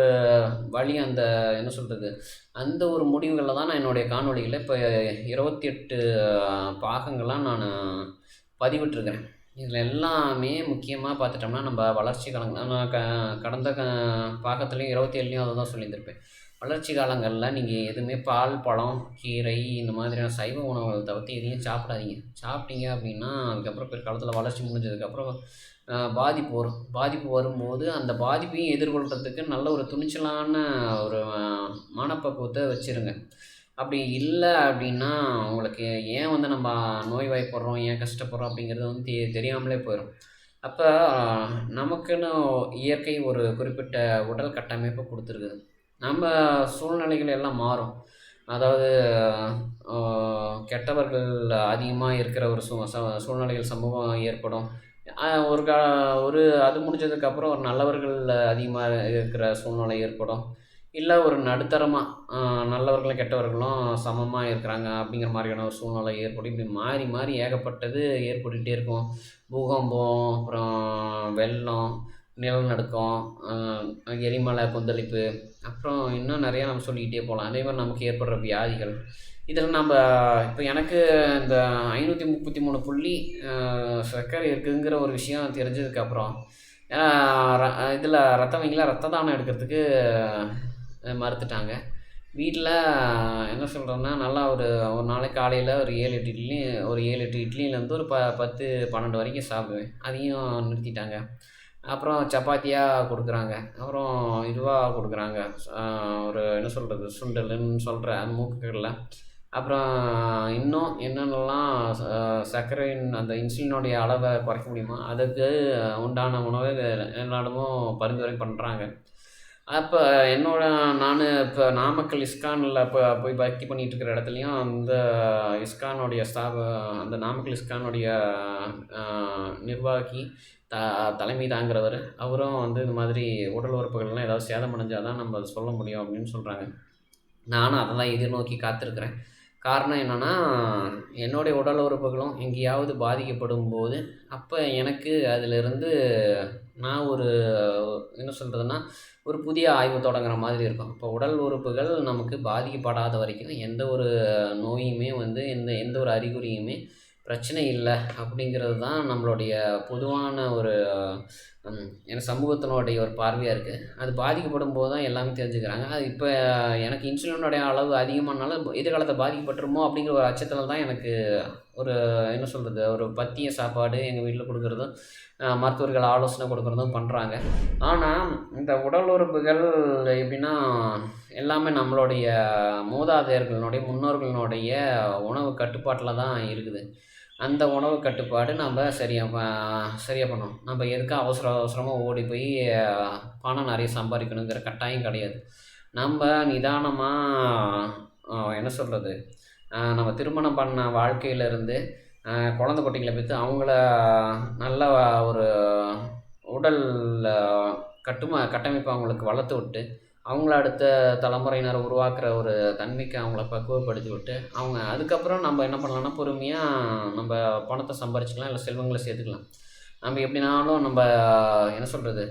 வழி அந்த என்ன சொல்கிறது அந்த ஒரு முடிவுகளில் தான் நான் என்னுடைய காணொலியில் இப்போ இருபத்தி எட்டு பாகங்களாக நான் பதிவிட்டுருக்கிறேன். இதில் எல்லாமே முக்கியமாக பார்த்துட்டோம்னா நம்ம வளர்ச்சி கலங்க நான் க கடந்த க பாகத்துலேயும் இருபத்தி ஏழுலையும் அதை தான் சொல்லியிருந்திருப்பேன். வளர்ச்சி காலங்களில் நீங்கள் எதுவுமே பால் பழம் கீரை இந்த மாதிரியான சைவ உணவுகள் தவிர்த்து எதையும் சாப்பிடாதீங்க. சாப்பிட்டீங்க அப்படின்னா அதுக்கப்புறம் பிற்காலத்தில் வளர்ச்சி முடிஞ்சதுக்கப்புறம் பாதிப்பு வரும். பாதிப்பு வரும்போது அந்த பாதிப்பையும் எதிர்கொள்கிறதுக்கு நல்ல ஒரு துணிச்சலான ஒரு மனப்பக்குவத்தை வச்சுருங்க. அப்படி இல்லை அப்படின்னா உங்களுக்கு ஏன் வந்து நம்ம நோய்வாய்ப்படுறோம் ஏன் கஷ்டப்படுறோம் அப்படிங்கிறது வந்து தெ தெரியாமலே போயிடும் அப்போ நமக்குன்னு இயற்கை ஒரு குறிப்பிட்ட உடல் கட்டமைப்பு கொடுத்துருக்குது. நம்ம சூழ்நிலைகள் எல்லாம் மாறும். அதாவது கெட்டவர்கள் அதிகமாக இருக்கிற ஒரு சூ ச சூழ்நிலைகள் சமூகம் ஏற்படும். ஒரு கா ஒரு அது முடிஞ்சதுக்கப்புறம் ஒரு நல்லவர்கள் அதிகமாக இருக்கிற சூழ்நிலை ஏற்படும். இல்லை ஒரு நடுத்தரமாக நல்லவர்களும் கெட்டவர்களும் சமமாக இருக்கிறாங்க அப்படிங்கிற மாதிரியான ஒரு சூழ்நிலை ஏற்படும். இப்படி மாறி மாறி ஏகப்பட்டது ஏற்பட்டுகிட்டே இருக்கும். பூகம்பம் அப்புறம் வெள்ளம் நிலநடுக்கம் எரிமலை கொந்தளிப்பு அப்புறம் இன்னும் நிறையா நம்ம சொல்லிக்கிட்டே போகலாம். அதே மாதிரி நமக்கு ஏற்படுற வியாதிகள். இதில் நம்ம இப்போ எனக்கு இந்த ஐநூற்றி முப்பத்தி மூணு புள்ளி சர்க்கரை இருக்குதுங்கிற ஒரு விஷயம் தெரிஞ்சதுக்கப்புறம் இதில் ரத்த வங்கியில் ரத்த தானம் எடுக்கிறதுக்கு மறுத்துட்டாங்க. வீட்டில் என்ன சொல்கிறேன்னா நல்லா ஒரு ஒரு நாளைக்கு காலையில் ஒரு ஏழு எட்டு இட்லி ஒரு ஏழு எட்டு இட்லியிலேருந்து ஒரு ப பத்து பன்னெண்டு வரைக்கும் சாப்பிடுவேன். அதையும் நிறுத்திட்டாங்க. அப்புறம் சப்பாத்தியாக கொடுக்குறாங்க. அப்புறம் இதுவாக கொடுக்குறாங்க. ஒரு என்ன சொல்கிறது சுண்டலுன்னு சொல்கிற அந்த மூக்குக்கடலை. அப்புறம் இன்னும் என்னென்னலாம் சர்க்கரையின் அந்த இன்சுலினுடைய அளவை குறைக்க முடியுமோ அதுக்கு உண்டான உணவை எல்லாடமும் பரிந்துரை பண்ணுறாங்க அப்போ என்னோட நான் இப்போ நாமக்கல் இஸ்கானில் இப்போ போய் பக்தி பண்ணிகிட்டு இருக்கிற இடத்துலையும் அந்த இஸ்கானுடைய ஸ்தாப அந்த நாமக்கல் இஸ்கானுடைய நிர்வாகி த தலைமை தாங்கிறவர் அவரும் வந்து இந்த மாதிரி உடல் உறுப்புகள்லாம் ஏதாவது சேதம் அடைஞ்சால் தான் நம்ம அதை சொல்ல முடியும் அப்படின்னு சொல்கிறாங்க நானும் அதை தான் எதிர்நோக்கி காத்திருக்கிறேன். காரணம் என்னென்னா என்னுடைய உடல் உறுப்புகளும் எங்கேயாவது பாதிக்கப்படும் போது அப்போ எனக்கு அதிலிருந்து நான் ஒரு என்ன சொல்கிறதுன்னா ஒரு புதிய ஆய்வு தொடங்குற மாதிரி இருக்கும். இப்போ உடல் உறுப்புகள் நமக்கு பாதிக்கப்படாத வரைக்கும் எந்த ஒரு நோயுமே வந்து எந்த எந்த ஒரு அறிகுறியுமே பிரச்சனை இல்லை அப்படிங்கிறது தான் நம்மளுடைய பொதுவான ஒரு என் சமூகத்தினுடைய ஒரு பார்வையாக இருக்குது அது பாதிக்கப்படும் போது தான் எல்லாமே தெரிஞ்சுக்கிறாங்க. அது இப்போ எனக்கு இன்சுலினுடைய அளவு அதிகமானாலும் எதிர்காலத்தை பாதிக்கப்பட்டுருமோ அப்படிங்கிற ஒரு அச்சத்தில் தான் எனக்கு ஒரு என்ன சொல்கிறது ஒரு பத்திய சாப்பாடு எங்கள் வீட்டில் கொடுக்குறதும் மருத்துவர்கள் ஆலோசனை கொடுக்குறதும் பண்ணுறாங்க ஆனால் இந்த உடல் உறுப்புகள் எப்படின்னா எல்லாமே நம்மளுடைய மூதாதையர்களுடைய முன்னோர்களுடைய உணவு கட்டுப்பாட்டில் தான் இருக்குது. அந்த உணவு கட்டுப்பாடு நம்ம சரியாக சரியாக பண்ணணும். நம்ம எதுக்கு அவசர அவசரமாக ஓடி போய் பணம் நிறைய சம்பாதிக்கணுங்கிற கட்டாயம் கிடையாது. நம்ம நிதானமாக என்ன சொல்கிறது நம்ம திருமணம் பண்ண வாழ்க்கையிலேருந்து குழந்த குட்டிகளை பற்றி அவங்கள நல்ல ஒரு உடல் கட்டுமா கட்டமைப்பை அவங்களுக்கு வளர்த்து விட்டு அவங்கள அடுத்த தலைமுறையினர் உருவாக்குற ஒரு தன்மைக்கு அவங்கள பக்குவப்படுத்தி விட்டு அவங்க அதுக்கப்புறம் நம்ம என்ன பண்ணலாம்னா பொறுமையாக நம்ம பணத்தை சம்பாரிச்சிக்கலாம் இல்லை செல்வங்களை சேர்த்துக்கலாம். நம்ம எப்படினாலும் நம்ம என்ன சொல்கிறது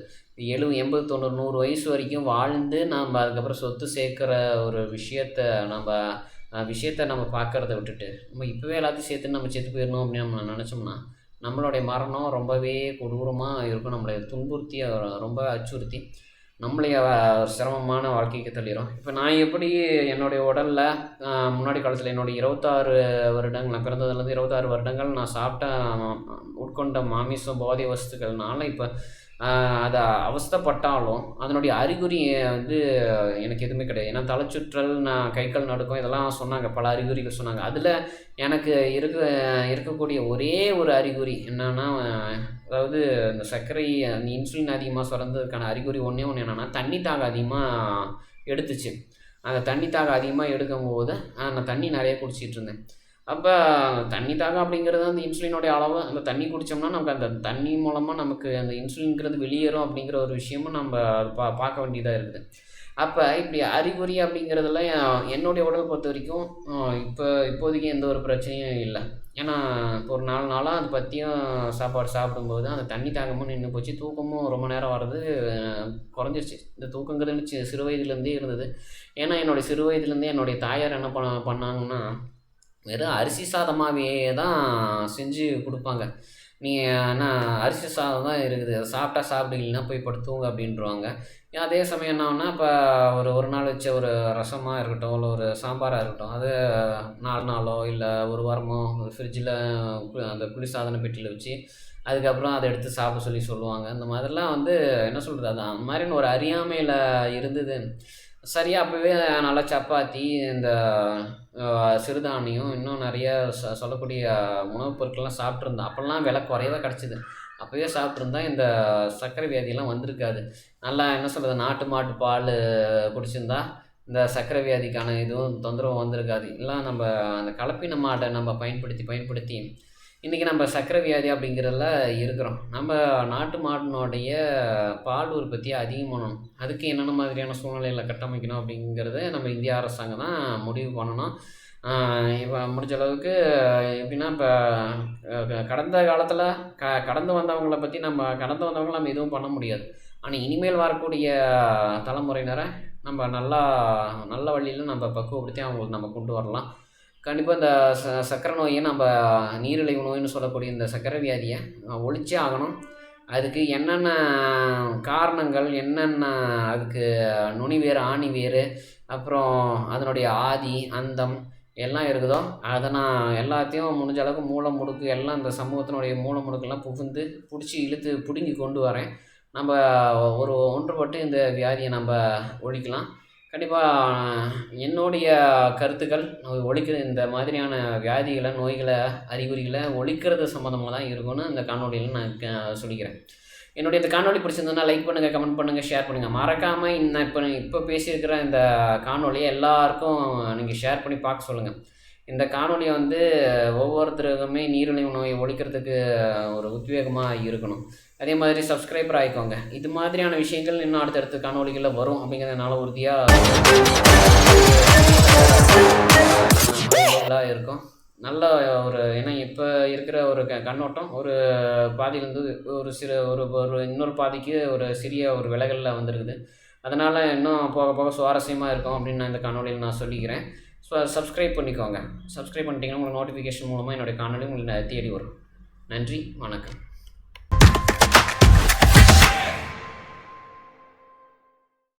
எழு எண்பது தொண்ணூறு நூறு வயசு வரைக்கும் வாழ்ந்து நம்ம அதுக்கப்புறம் சொத்து சேர்க்குற ஒரு விஷயத்த நம்ம விஷயத்த நம்ம பார்க்குறத விட்டுட்டு நம்ம இப்போவே எல்லாத்தையும் சேர்த்து நம்ம செத்து போயிடணும் அப்படின்னு நம்ம நினச்சோம்னா நம்மளுடைய மரணம் ரொம்பவே கொடூரமாக இருக்கும். நம்மளை துன்புறுத்தி ரொம்ப அச்சுறுத்தி நம்மளைய சிரமமான வாழ்க்கைக்கு தள்ளிடும் இப்போ நான் எப்படி என்னுடைய உடலில் முன்னாடி காலத்தில் என்னுடைய இருபத்தாறு வருடங்கள் நான் பிறந்ததுலேருந்து இருபத்தாறு வருடங்கள் நான் சாப்பிட்ட உட்கொண்ட மாமிசம் போதை வஸ்துக்கள்னால இப்போ அதை அவஸ்தப்பட்டாலும் அதனுடைய அறிகுறி வந்து எனக்கு எதுவுமே கிடையாது. ஏன்னா தலைச்சுற்றல் நான் கை கால் நடுக்கம் இதெல்லாம் சொன்னாங்க. பல அறிகுறிகள் சொன்னாங்க. அதில் எனக்கு இருக்க இருக்கக்கூடிய ஒரே ஒரு அறிகுறி என்னென்னா அதாவது இந்த சர்க்கரை அந்த இன்சுலின் அதிகமாக சுரந்ததுக்கான அறிகுறி ஒன்றே ஒன்று என்னென்னா தண்ணி தாக அதிகமாக எடுத்துச்சு. அந்த தண்ணி தாக அதிகமாக எடுக்கும்போது நான் தண்ணி நிறைய குடிச்சிட்டு இருந்தேன். அப்போ தண்ணி தாகம் அப்படிங்கிறது அந்த இன்சுலினுடைய அளவு அந்த தண்ணி குடித்தோம்னா நமக்கு அந்த தண்ணி மூலமாக நமக்கு அந்த இன்சுலின்ங்கிறது வெளியேறும் அப்படிங்கிற ஒரு விஷயமும் நம்ம பா பார்க்க வேண்டியதாக இருக்குது. அப்போ இப்படி அறிகுறி அப்படிங்கிறதெல்லாம் என்னுடைய உடல் பொறுத்த வரைக்கும் இப்போ இப்போதைக்கு எந்த ஒரு பிரச்சனையும் இல்லை. ஏன்னா இப்போ ஒரு நாலு நாளாக அது பற்றியும் சாப்பாடு சாப்பிடும்போது அந்த தண்ணி தாகமும் நின்று போச்சு தூக்கமும் ரொம்ப நேரம் வர்றது குறைஞ்சிருச்சு. இந்த தூக்கங்கிறது சிறு வயதுலேருந்தே இருந்தது. ஏன்னா என்னுடைய சிறு வயதுலேருந்தே என்னுடைய தாயார் என்ன பண்ண பண்ணாங்கன்னா வெறும் அரிசி சாதமாகவே தான் செஞ்சு கொடுப்பாங்க. நீங்கள் என்ன அரிசி சாதம் தான் இருக்குது அதை சாப்பிட்டா சாப்பிடுங்களா போய் படுத்துவங்க அப்படின்றவாங்க. அதே சமயம் என்னன்னா இப்போ ஒரு ஒரு நாள் வச்ச ஒரு ரசமாக இருக்கட்டும் இல்லை ஒரு சாம்பாராக இருக்கட்டும் அது நாலு நாளோ இல்லை ஒரு வாரமோ ஃப்ரிட்ஜில் அந்த குளிர்சாதன பெட்டியில் வச்சு அதுக்கப்புறம் அதை எடுத்து சாப்பிட சொல்லி சொல்லுவாங்க. இந்த மாதிரிலாம் வந்து என்ன சொல்கிறது அது அந்த மாதிரின்னு ஒரு அறியாமையில் இருந்தது. சரியாக அப்போவே நல்லா சப்பாத்தி இந்த சிறுதானியம் இன்னும் நிறைய ச சொல்லக்கூடிய உணவுப் பொருட்கள்லாம் சாப்பிட்ருந்தேன் அப்போல்லாம் விலை குறைவாக கிடச்சிது. அப்போவே சாப்பிட்ருந்தா இந்த சர்க்கரை வியாதியெல்லாம் வந்திருக்காது. நல்லா என்ன சொல்கிறது நாட்டு மாட்டு பால் குடிச்சிருந்தா இந்த சர்க்கரை வியாதிக்கான இதுவும் தொந்தரவு வந்திருக்காது. இல்லை நம்ம அந்த கலப்பின மாட்டை நம்ம பயன்படுத்தி பயன்படுத்தி இன்றைக்கி நம்ம சர்க்கரை வியாதி அப்படிங்கிறதுல இருக்கிறோம். நம்ம நாட்டு மாட்டினுடைய பால் உற்பத்தியை அதிகமாகணும் அதுக்கு என்னென்ன மாதிரியான சூழ்நிலையில் கட்டமைக்கணும் அப்படிங்கிறத நம்ம இந்திய அரசாங்கம் தான் முடிவு பண்ணணும். இப்போ முடிஞ்ச அளவுக்கு எப்படின்னா இப்போ கடந்த காலத்தில் க கடந்து வந்தவங்களை பற்றி நம்ம கடந்து வந்தவங்க நம்ம எதுவும் பண்ண முடியாது. ஆனால் இனிமேல் வரக்கூடிய தலைமுறையினரை நம்ம நல்லா நல்ல வழியில் நம்ம பக்குவப்படுத்தி அவங்களுக்கு நம்ம கொண்டு வரலாம். கண்டிப்பாக இந்த ச சக்கரை நோயை நம்ம நீரிழிவு நோயின்னு சொல்லக்கூடிய இந்த சக்கரை வியாதியை ஒழிச்சே ஆகணும். அதுக்கு என்னென்ன காரணங்கள் என்னென்ன அதுக்கு நுனி வேறு ஆணி வேறு அப்புறம் அதனுடைய ஆதி அந்தம் எல்லாம் இருக்குதோ அதை நான் எல்லாத்தையும் முடிஞ்ச அளவுக்கு மூளை முடுக்கு எல்லாம் இந்த சமூகத்தினுடைய மூளை முடுக்கெல்லாம் புகுந்து பிடிச்சி இழுத்து பிடுங்கி கொண்டு வரேன். நம்ம ஒரு ஒன்றுபட்டு இந்த வியாதியை நம்ம ஒழிக்கலாம். கண்டிப்பாக என்னுடைய கருத்துக்கள் ஒழிக்கிற இந்த மாதிரியான வியாதிகளை நோய்களை அறிகுறிகளை ஒழிக்கிறது சம்மந்தமாக தான் இருக்கும்னு இந்த காணொலியில் நான் சொல்லிக்கிறேன். என்னுடைய இந்த காணொலி பிடிச்சிருந்ததுன்னா லைக் பண்ணுங்கள் கமெண்ட் பண்ணுங்கள் ஷேர் பண்ணுங்கள் மறக்காமல் இன்னும் இப்போ இப்போ பேசியிருக்கிற இந்த காணொலியை எல்லாருக்கும் நீங்கள் ஷேர் பண்ணி பார்க்க சொல்லுங்கள் இந்த காணொலியை வந்து ஒவ்வொருத்தருக்குமே நீரிழிவு நோயை ஒழிக்கிறதுக்கு ஒரு உத்வேகமாக இருக்கணும். அதே மாதிரி சப்ஸ்கிரைபர் ஆகிக்கோங்க இது மாதிரியான விஷயங்கள் இன்னும் அடுத்தடுத்த காணொலிகளில் வரும் அப்படிங்கிறதுனால உறுதியாக இருக்கும். நல்ல ஒரு ஏன்னா இப்போ இருக்கிற ஒரு க கண்ணோட்டம். ஒரு பாதியிலேருந்து ஒரு சிறு ஒரு ஒரு இன்னொரு பாதிக்கு ஒரு சிறிய ஒரு விலகலில் வந்துருக்குது. அதனால் இன்னும் போக போக சுவாரஸ்யமாக இருக்கும் அப்படின்னு நான் இந்த காணொலியில் நான் சொல்லிக்கிறேன். ஸோ சப்ஸ்கிரைப் பண்ணிக்கோங்க. சப்ஸ்கிரைப் பண்ணிட்டீங்கன்னா உங்களுக்கு நோட்டிஃபிகேஷன் மூலமாக என்னுடைய காணொலி உங்களுக்கு தேடி வரும். நன்றி வணக்கம்.